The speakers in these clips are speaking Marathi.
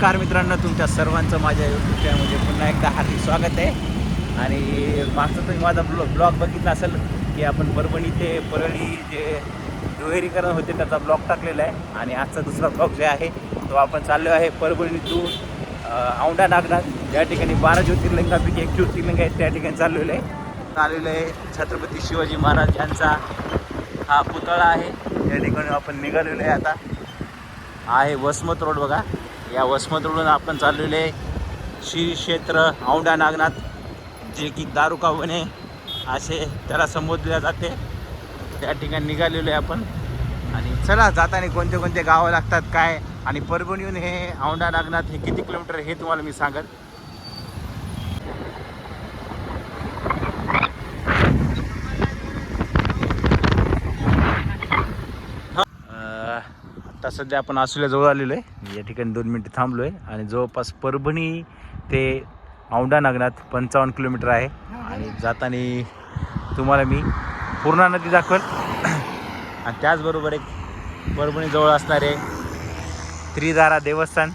कार मित्रांनो तुमच्या सर्वांचं माझ्या यूट्यूब चॅनलमध्ये पुन्हा एकदा हार्दिक स्वागत आहे. आणि मागचा तुम्ही माझा ब्लॉ ब्लॉग बघितला असेल की आपण परभणी ते परळी जे दुहेरीकरण होते त्याचा ब्लॉग टाकलेला आहे. आणि आजचा दुसरा ब्लॉग जे आहे तो आपण चाललो आहे परभणी टू औंढा नागनाथ. ज्या ठिकाणी बारा ज्योतिर्लिंगापैकी एक ज्योतिर्लिंग आहे त्या ठिकाणी चाललेलं आहे. चाललेलं आहे छत्रपती शिवाजी महाराज यांचा हा पुतळा आहे. त्या ठिकाणी आपण निघालेलो आहे आता. आहे वसमत रोड बघा. या वसमत आपण चाललेले आहे श्री क्षेत्र औंढा नागनाथ जे की दारुका वने असे त्याला संबोधले जाते. त्या ठिकाणी निघालेलो आहे आपण. आणि चला जाताना कोणते कोणते गावं लागतात काय? आणि परभणीहून हे औंढा नागनाथ हे किती किलोमीटर हे तुम्हाला मी सांगत आता सध्या आपण आसुल्याजवळ आलेलो आहे. या ठिकाणी दोन मिनटं थांबलो आहे आणि जवळपास परभणी ते औंढा नागनाथ पंचावन्न किलोमीटर आहे. आणि जाताना तुम्हाला मी पूर्णा नदी दाखवेल. आणि त्याचबरोबर एक परभणीजवळ असणारे त्रिदारा देवस्थान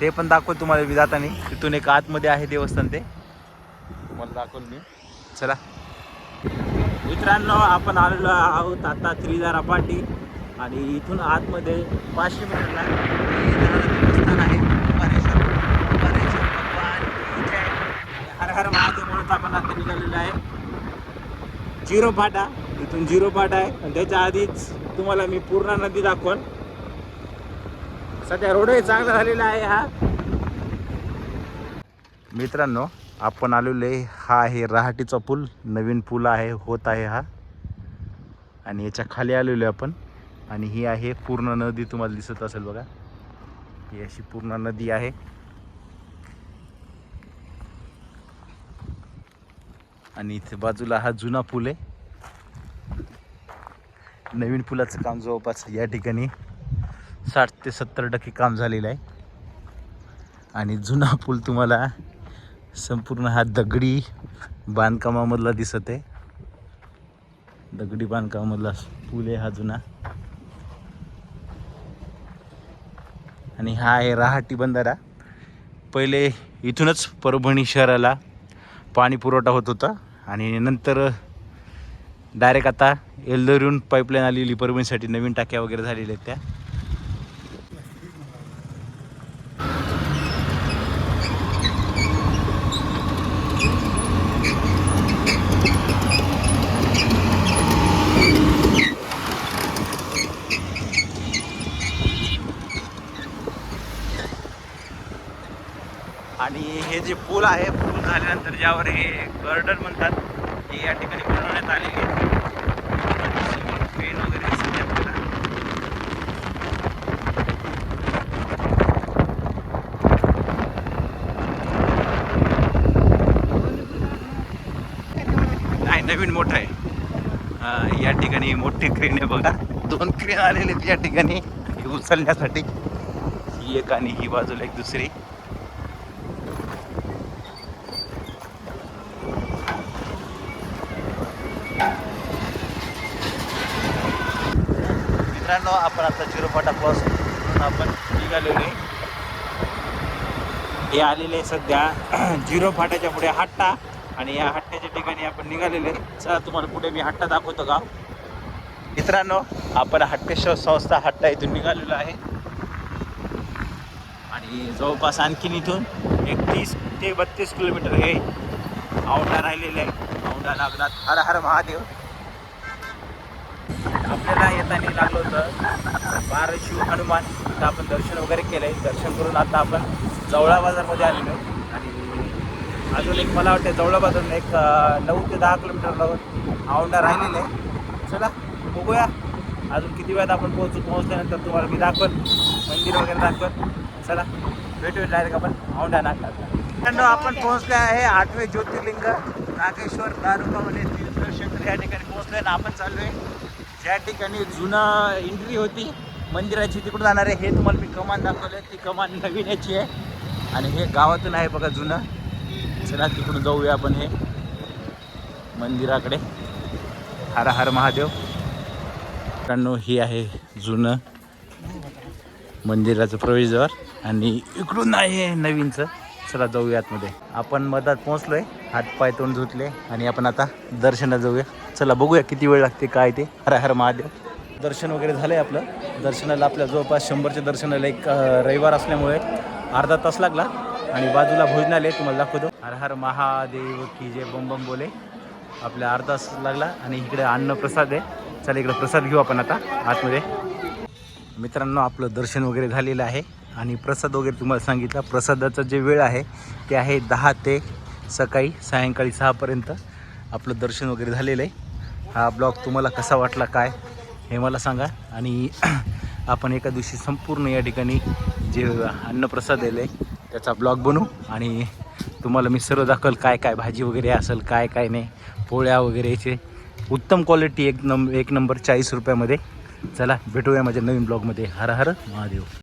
ते पण दाखवल तुम्हाला मी जाताना. तिथून एक आतमध्ये आहे देवस्थान ते. तुम्हाला दाखवल मी. चला. मित्रांनो आपण आलेलो आहोत आता त्रिदारा पाटी. आणि इथून आतमध्ये पाचशे मीटरला देवस्थान आहे. परेश्वर परेश्वर भगवान हर हर महादेव म्हणून आपण आता निघालेलं आहे. झिरो फाटा इथून झिरो फाटा आहे. आणि त्याच्या आधीच तुम्हाला मी पूर्णा नदी दाखवल. सध्या रोडही चांगला झालेला आहे हा. मित्रांनो आपण आलेलो आहे. हा आहे रहाटीचा पूल. नवीन पूल आहे होत आहे हा. आणि याच्या खाली आलेलो आहे आपण. आणि ही आहे पूर्ण नदी तुम्हाला दिसत असेल बघा. ही अशी पूर्ण नदी आहे. आणि इथे बाजूला हा जुना पूल आहे. नवीन पुलाचं काम जवळपास या ठिकाणी साठ ते सत्तर टक्के काम झालेलं आहे. आणि जुना पूल तुम्हाला संपूर्ण हा दगडी बांधकामामधला दिसत आहे. दगडी बांधकामामधला पूल आहे हा जुना. आणि हा आहे रहाटी बंधारा. पहिले इथूनच परभणी शहराला पाणी पुरवठा होत होता. आणि नंतर डायरेक्ट आता एल्दरहून पाईपलाईन आलेली परभणीसाठी नवीन टाक्या वगैरे झालेल्या आहेत त्या. आणि हे जे पूल आहे पूल झाल्यानंतर ज्यावर हे गार्डन म्हणतात हे या ठिकाणी बनवण्यात आलेले आहे. पेन वगैरे आपल्याला. नाही नवीन मोठं आहे. या ठिकाणी मोठी क्रेन आहे बघा. दोन क्रेन आलेले आहेत या ठिकाणी. उचलण्यासाठी. ही एक आणि ही बाजूला एक दुसरी. मित्रांनो आपण आता चिरोपाटा क्रॉस करून आपण निघालेलो आहे. हे आलेले आहे सध्या झिरो फाट्याच्या पुढे हट्टा आणि या हट्ट्याच्या ठिकाणी आपण निघालेले आहे. चला तुम्हाला पुढे मी हट्टा दाखवतो का? मित्रांनो आपण हट्टेश्वर संस्था हट्टा इथून निघालेलो आहे. आणि जवळपास आणखीन इथून एक तीस ते बत्तीस किलोमीटर हे औंढा राहिलेले आहे. औंढा नागनाथ हर हर महादेव. आपल्याला येताना लागलं होतं. बारा शिव हनुमान तिथं आपण दर्शन वगैरे केलं आहे दर्शन करून आता आपण जवळा बाजारमध्ये आलेलो आणि अजून एक मला वाटतं जवळा बाजारून एक नऊ ते दहा किलोमीटर औंडा औंढा आहे. चला बघूया. अजून किती वेळात आपण पोहोचू पोहोचल्यानंतर तुम्हाला मी दाखवत मंदिर वगैरे दाखवत चला भेटूया डायरेक्ट आपण औंढा नागनाथला आपण पोहोचले आहे आठवे ज्योतिर्लिंग. नागेश्वर दारुकामध्ये तीर्थक्षेत्र या ठिकाणी पोहोचलोय ना आपण चाललोय ज्या ठिकाणी जुनं एंट्री होती मंदिराची तिकडं जाणार आहे हे तुम्हाला मी कमान दाखवले ती कमान नवीन याची आहे. आणि हे गावातून आहे बघा जुनं. चला तिकडून जाऊया आपण हे मंदिराकडे. हर हर महादेव. मित्रांनो ही आहे जुनं मंदिराचं प्रवेशद्वार. आणि इकडून आहे नवीनचं. चला जाऊया आतमध्ये. आपण मधात पोहोचलोय हात पाय तोंड धुतले आणि आपण आता दर्शनाला जाऊया. चला बघूया किती वेळ लागते काय ते. हर हर महादेव. दर्शन वगैरे झालंय आपलं. दर्शनाला आपल्या जवळपास शंभरच्या दर्शनाला एक रविवार असल्यामुळे अर्धा तास लागला आणि बाजूला भोजनालय तुम्हाला दाखवतो. हर हर महादेव की जे बम बम बोले. आपल्या अर्धा तास लागला आणि इकडे अन्न प्रसाद आहे. चला इकडे प्रसाद घेऊ आपण आता आतमध्ये. मित्रांनो आपलं दर्शन वगैरे झालेलं आहे. आणि प्रसाद वगैरे तुम्हाला सांगितला. प्रसादाचा जे वेळ आहे ते आहे दहा ते सकाळी सायंकाळी सहापर्यंत आपलं दर्शन वगैरे झालेलं आहे. हा ब्लॉग तुम्हाला कसा वाटला काय हे मला सांगा. आणि आपण एका दिवशी संपूर्ण या ठिकाणी जे अन्नप्रसाद दिलं आहे त्याचा ब्लॉग बनवू. आणि तुम्हाला मी सर्व दाखल काय काय भाजी वगैरे असेल काय काय नाही पोळ्या वगैरे याचे. उत्तम क्वालिटी एक नंब एक नंबर चाळीस रुपयामध्ये. चला भेटूया माझ्या नवीन ब्लॉगमध्ये. हर हर महादेव.